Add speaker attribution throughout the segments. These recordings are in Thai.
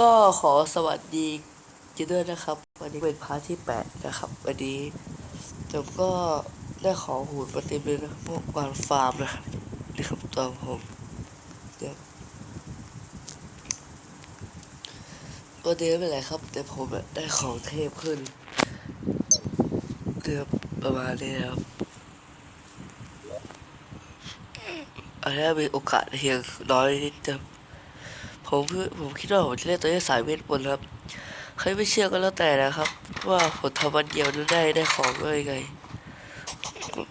Speaker 1: ก็ขอสวัสดีกันด้วยนะครับ วันนี้เป็นพาร์ทที่แปดนะครับ วันนี้ผมก็ได้ของหูดมาเต็มเลยนะพวกวานฟาร์มนะครับนี่ครับตัวผมเดี๋ยววันนี้เป็นไรครับ แต่ผมได้ของเทพขึ้นเกือบประมาณนี้ครับอันนี้มีโอกาสเพียงน้อยนิดเดียว ผมเพื่อผมคิดว่าผมจะเล่นตัวนี้สายเวทมนต์ครับ ใครไม่เชื่อก็แล้วแต่นะครับ ว่าผมทำวันเดียวนั้นได้ได้ของด้วยไง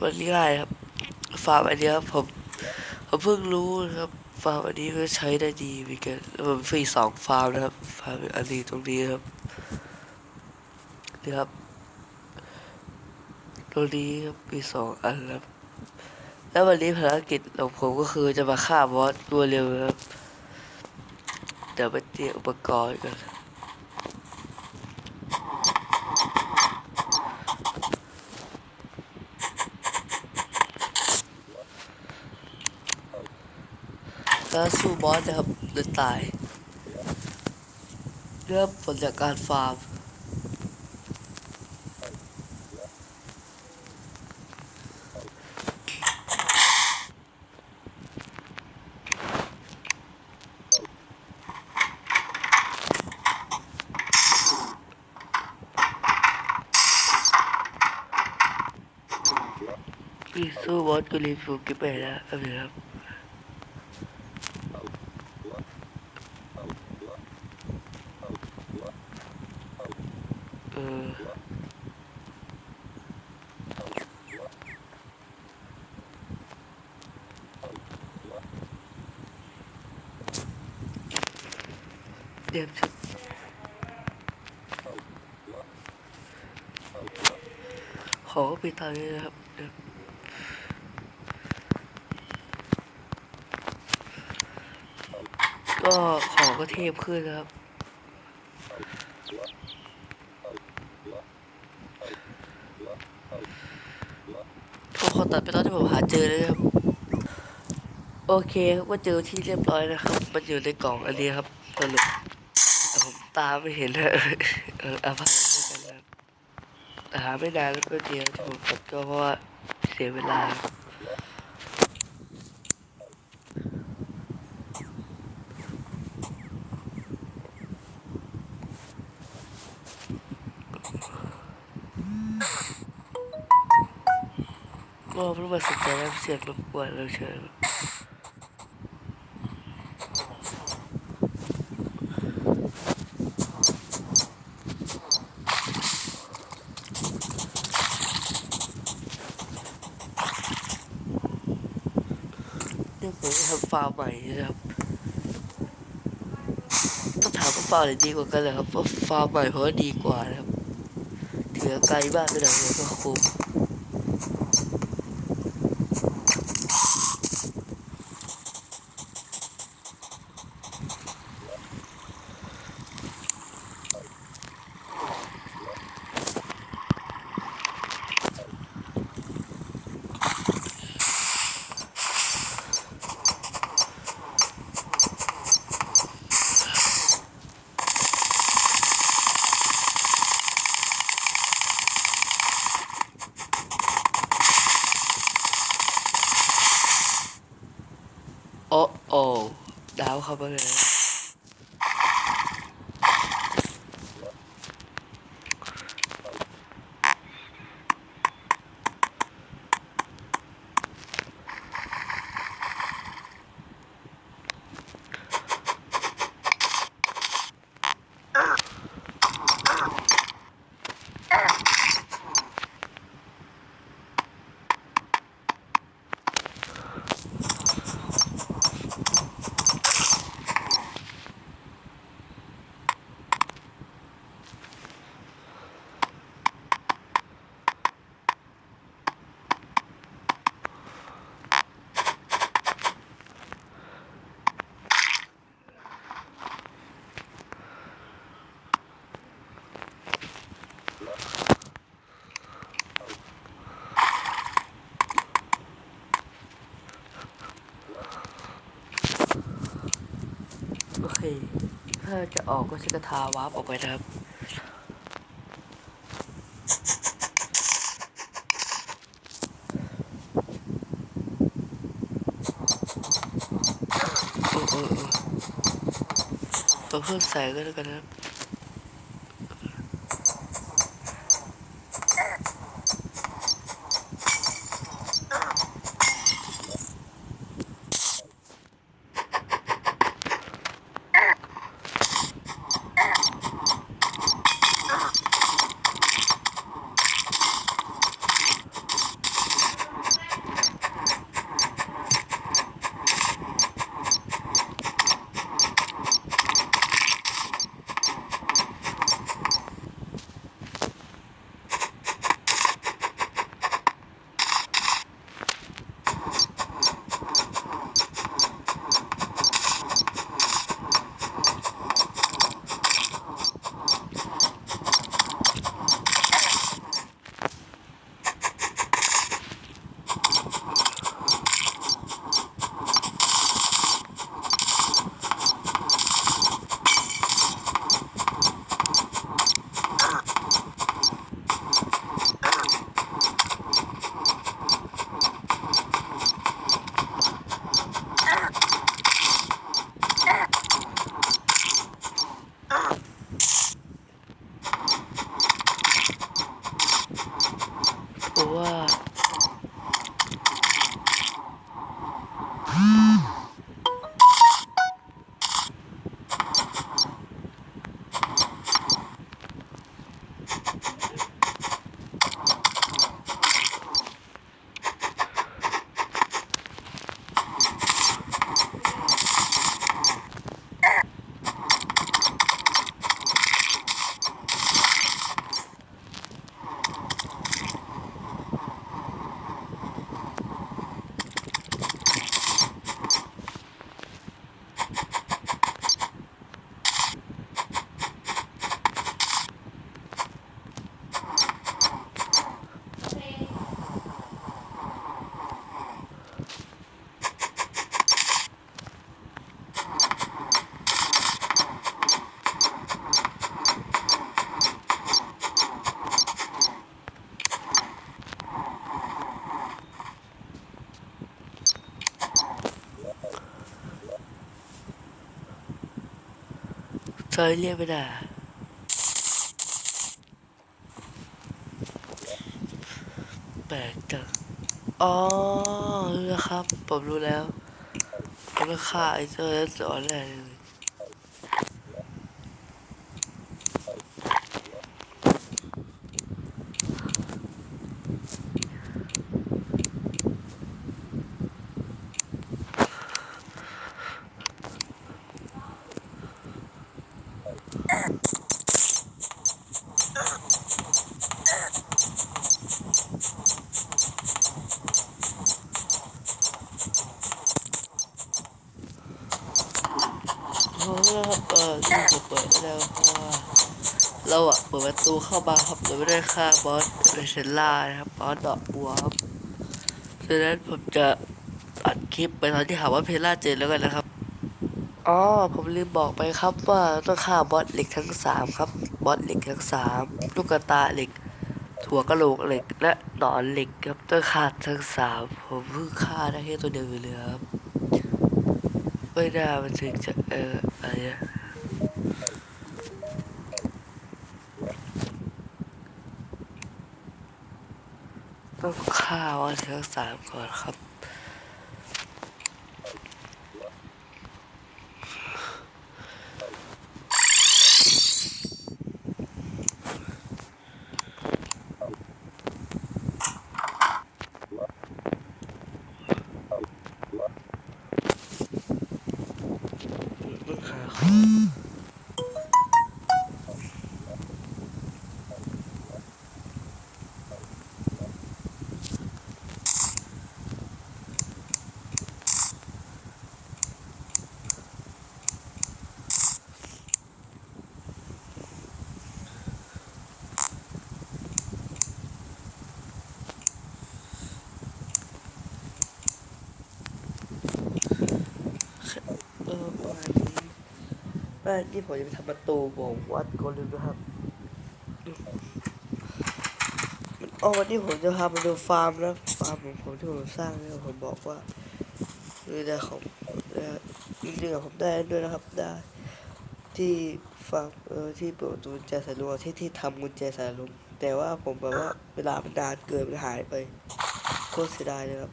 Speaker 1: มันง่ายครับฟาร์มอันนี้ครับผมผมเพิ่งรู้นะครับฟาร์มอันนี้ก็ใช้ได้ดีเหมือนกันผมฟรีสองฟาร์มนะครับฟาร์มอันนี้ตรงนี้ครับนี่ครับตรงนี้ครับมีสองอันครับแล้ววันนี้ภารกิจของผมก็คือจะมาฆ่าบอสตัวเร็วนะ ดี๋ยวไปเตรียมอุปกรณ์กันแล้วสู้บอสนะครับเดินตาย เริ่มผลจากการฟาร์ม ที่สู้บอสกูรีฟูกิไปแล้วเอาเลยครับเออเดี๋ยวชุดขอไปตามนี้นะครับเดี๋ยว ก็ของก็เทพขึ้นครับ ผมขอตัดไปตอนที่ผมหาเจอเลยครับ โอเคว่าเจอที่เรียบร้อยนะครับ มันอยู่ในกล่องอันนี้ครับสรุปแต่ผมตาไม่เห็นเลยเอออภัยด้วยกันนะครับหาไม่นานแล้วก็เดียวที่ผมตัดก็เพราะว่าเสียเวลา ครับก็เพราสนใจรับเสียงรบกวนเราเชิญเนี่ยผมจะทำฟาร์มใหม่นะครับต้องถามว่าฟาร์มไหนดีกว่ากันเลยครับว่าฟาร์มใหม่เพราะว่าดีกว่านะครับ ถือไกลบ้านไปหน่อยก็คุ้ม โอ้โอ้ ด จะออกก็ใช้กระทาวาร์ปออกไปนะครับเออเออเออเราเพิ่มแสงก็แล้วกันนะครับ ซอยเรียกไม่ได้แปลกจังอ๋อรู้แล้วครับ ผมรู้แล้วผมก็ฆ่าไอ้เจ้าแล้วสอนแรเลย เพราะว่าเออ ที่ผมเปิดไม่ได้เพราะว่าเราอะเปิดประตูเข้ามาครับเราไม่ได้ฆ่าบอสเรเชลล่านะครับบอสดอกบัวครับดังนั้นผมจะอัดคลิปไปตอนที่หาว่าเพลล่าเจอแล้วกันนะครับอ๋อผมลืมบอกไปครับว่าต้องฆ่าบอสเหล็กทั้งสามครับบอสเหล็กทั้งสามลูกตาเหล็ก ถั่วกระโหลกเหล็ก และหนอนเหล็กครับต้องฆ่าทั้งสามผมเพิ่งฆ่าได้แค่ตัวเดียวอยู่เลยครับไม่น่ามันถึงจะเอออะไรอะ ต้องฆ่าวันทั้งสามก่อนครับ ต้องฆ่าเขาเออป ระมาณนี้แม่นี่ผมจะไปทำประตูบอกวัดคนหนึงนะครับมันอ๋อวันนี้ผมจะพาไปดูฟาร์มนะฟาร์มของผมที่ผมสร้างเนี่ยผมบอกว่าคือได้ของนะอีกเรื่องผมได้ด้วยนะครับได้ ที่ฟาร์มเออที่เปิดประตูแจสายลุงที่ที่ทำกุญแจสายลุงแต่ว่าผมแบบว่าเวลามันนานเกินมันหายไปโคตรเสียดายเลยครับ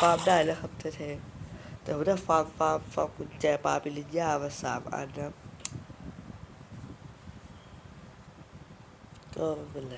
Speaker 1: ฟาร์มได้แล้วครับแท้ๆ แต่ผมได้ฟาร์มฟาร์มฟาร์มกุญแจปลาเปริญญามาสามอันนะก็ไม่เป็นไร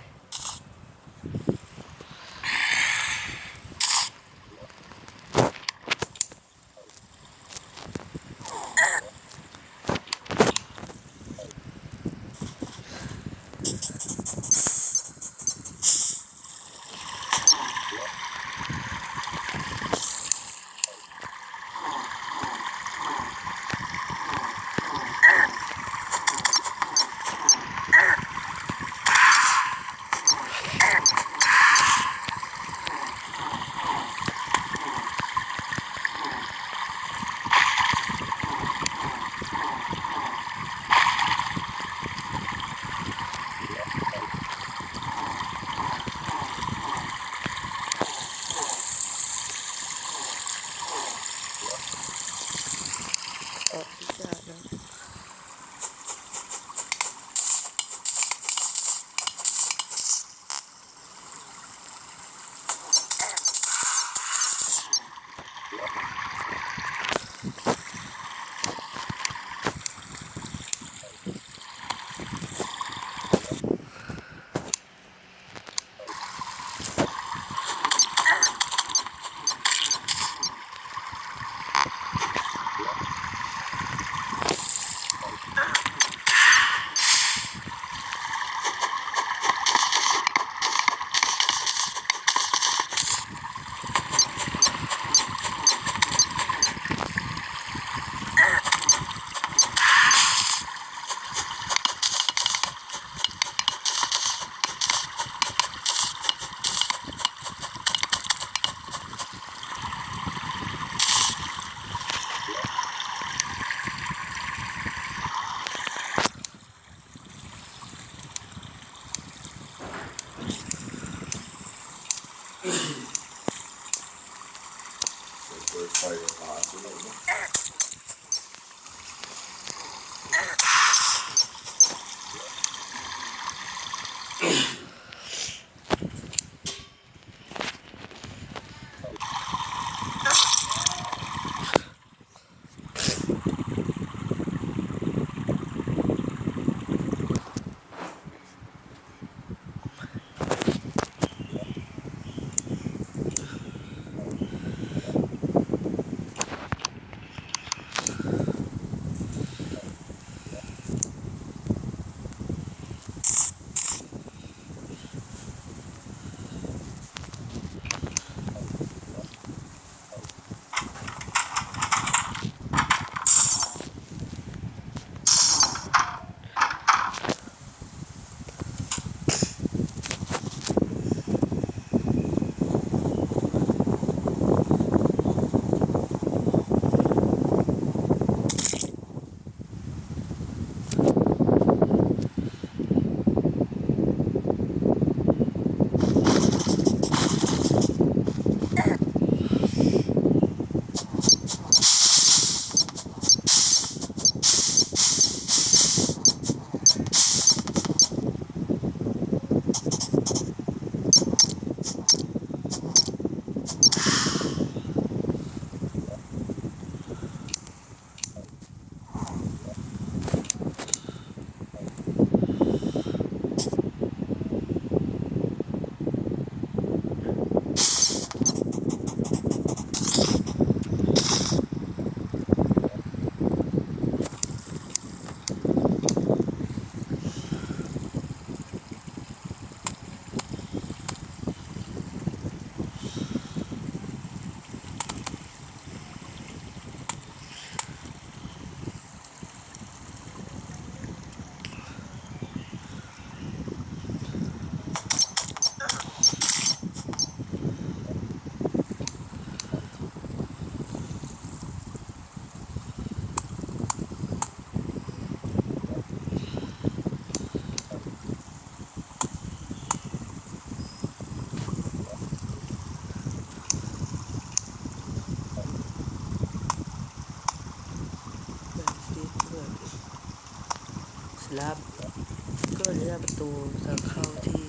Speaker 1: จะได้ประตูทางเข้าที่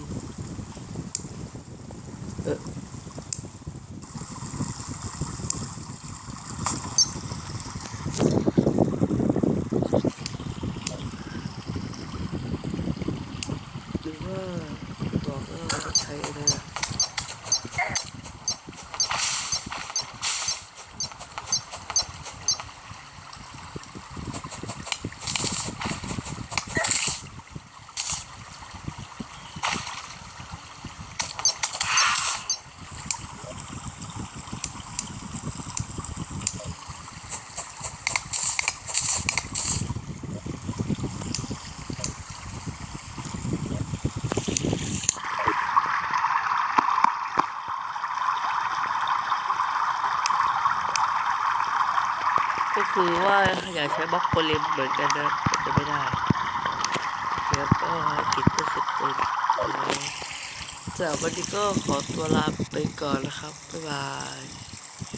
Speaker 1: เออหรือว่าบอกว่าเราจะใช้อะไรนะก็คือว่าอยาก ใช้บล็อกโพลิมเหมือนกันนะจะไม่ได้แล้วก็กินก็เสร็จไปแล้วจากวันนี้ก็ขอตัวลาไปก่อนนะครับ บ๊ายบาย